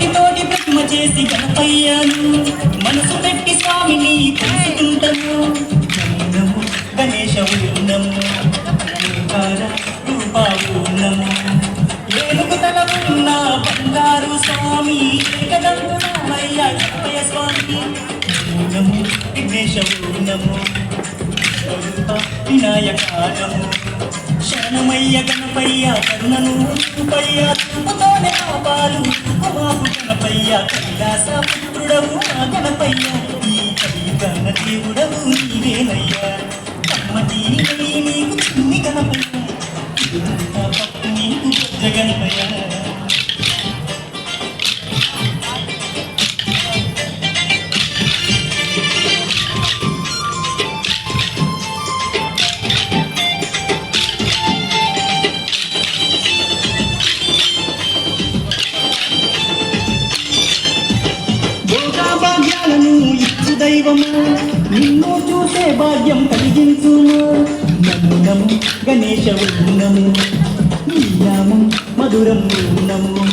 మట్టితోటి ప్రతిమ చేసి గణపయ్యాను. మనసు పెట్టి స్వామిని తెలుసుకుంటాను నమో గణేశ ఉన్నము ఓంకార రూపా ఏనుగు తల ఉన్న బంగారు స్వామి ఏకదంతుమయ్య గణపయ్య స్వామి. నమో విఘ్నేశ ఉన్నము స్వరూప వినాయకారము శరణమయ్య గణపయ్య కరుణను రూపయ్య. గణపయ్య కైలాస పుత్రుడవు ఆ గణపయ్య ఈ కలియుగన దేవుడవు నీవేనయ్యా కమ్మటి నీకు చిన్ని గణపయ్య పప్పు నీకు పెద్ద గణపయ్య దైవము నిన్ను చూసే భాగ్యం కలిగించుము. నమ్మునము నము గణేశ ఉన్నము. నీ మధురం ఉన్నము.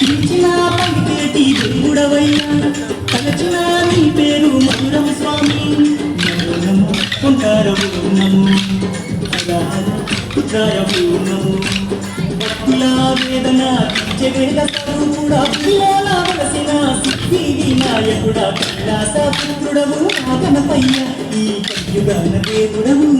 పిలిచిన పలికేటి దేవుడవైనా తలచిన నీ పేరు మధురం స్వామి. నమ్మునము ఉంటారు ఉన్నము. రుద్రాయ భక్తుల వేదన జగేద స్వరూపుడా పిల్లల వలసిన సిద్ధి వినాయకుడా కైలాస పుత్రుడము నాగనపయ్య ఈ కలియుగాన దేవుడము